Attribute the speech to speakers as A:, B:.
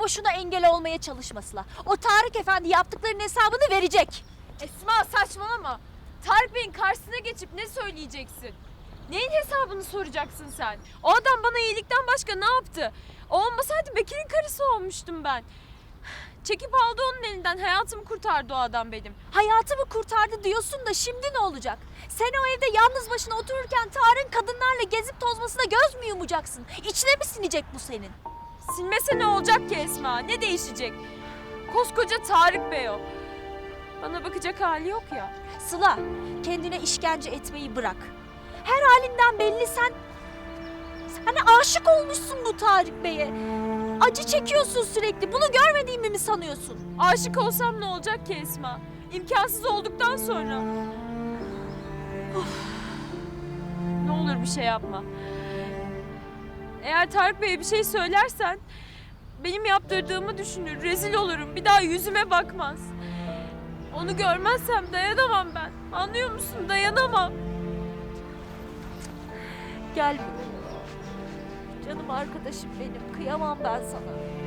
A: boşuna engel olmaya çalışma Sıla. O Tarık Efendi yaptıklarının hesabını verecek.
B: Esma saçmalama. Tarık Bey'in karşısına geçip ne söyleyeceksin? Neyin hesabını soracaksın sen? O adam bana iyilikten başka ne yaptı? O olmasaydı Bekir'in karısı olmuştum ben. Çekip aldı onun elinden. Hayatımı kurtardı o adam benim.
A: Hayatımı kurtardı diyorsun da şimdi ne olacak? Sen o evde yalnız başına otururken Tarık'ın kadınlarla gezip tozmasına göz mü yumacaksın? İçine mi sinecek bu senin?
B: Silmese ne olacak ki Esma? Ne değişecek? Koskoca Tarık Bey o. Bana bakacak hali yok ya.
A: Sıla, kendine işkence etmeyi bırak. Her halinden belli sen... Sen aşık olmuşsun bu Tarık Bey'e. Acı çekiyorsun sürekli. Bunu görmediğimi mi sanıyorsun?
B: Aşık olsam ne olacak ki Esma? İmkansız olduktan sonra. Of. Ne olur bir şey yapma. Eğer Tarık Bey'e bir şey söylersen benim yaptırdığımı düşünür, rezil olurum. Bir daha yüzüme bakmaz. Onu görmezsem dayanamam ben. Anlıyor musun? Dayanamam.
A: Gel. Canım arkadaşım benim. Kıyamam ben sana.